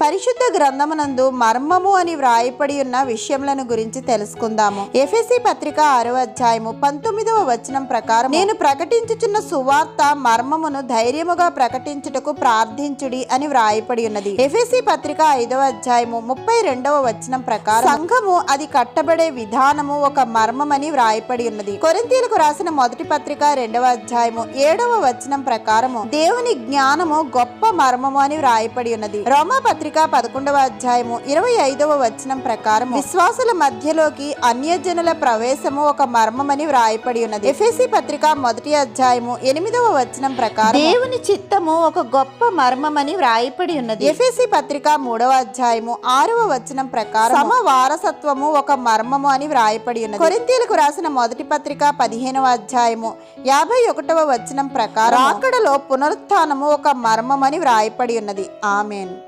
పరిశుద్ధ గ్రంథమునందు మర్మము అని వ్రాయపడి ఉన్న విషయములను గురించి తెలుసుకుందాము. ఎఫెసి పత్రిక ఆరో అధ్యాయము పంతొమ్మిదవ వచనం ప్రకారం నేను ప్రకటించుచున్న సువార్త మర్మమును ధైర్యముగా ప్రకటించుటకు ప్రార్థించుడి అని వ్రాయపడి ఉన్నది. ఎఫెసి పత్రిక ఐదవ అధ్యాయము ముప్పై రెండవ వచనం ప్రకారం సంఘము అది కట్టబడే విధానము ఒక మర్మమని వ్రాయపడి ఉన్నది. కొరింతీలకు రాసిన మొదటి పత్రిక రెండవ అధ్యాయము ఏడవ వచనం ప్రకారము దేవుని జ్ఞానము గొప్ప మర్మము అని వ్రాయపడి ఉన్నది. రోమా పత్రిక పదకొండవ అధ్యాయము ఇరవై ఐదవ వచనం ప్రకారం విశ్వాసుల మధ్యలోకి అన్యజనుల ప్రవేశము ఒక మర్మమని వ్రాయపడి ఉన్నది. ఎఫెసి పత్రిక మొదటి అధ్యాయము ఎనిమిదవ వచనం ప్రకారం దేవుని చిత్తము ఒక గొప్ప మర్మమని వ్రాయపడి ఉన్నది. ఎఫెసి పత్రిక మూడవ అధ్యాయము ఆరవ వచనం ప్రకారం సమ వారసత్వము ఒక మర్మము అని వ్రాయపడి ఉన్నది. కొరింతీలకు రాసిన మొదటి పత్రిక పదిహేనవ అధ్యాయము యాభై ఒకటవ వచనం ప్రకారం అక్కడలో పునరుత్థానము ఒక మర్మమని వ్రాయపడి ఉన్నది. ఆమెన్.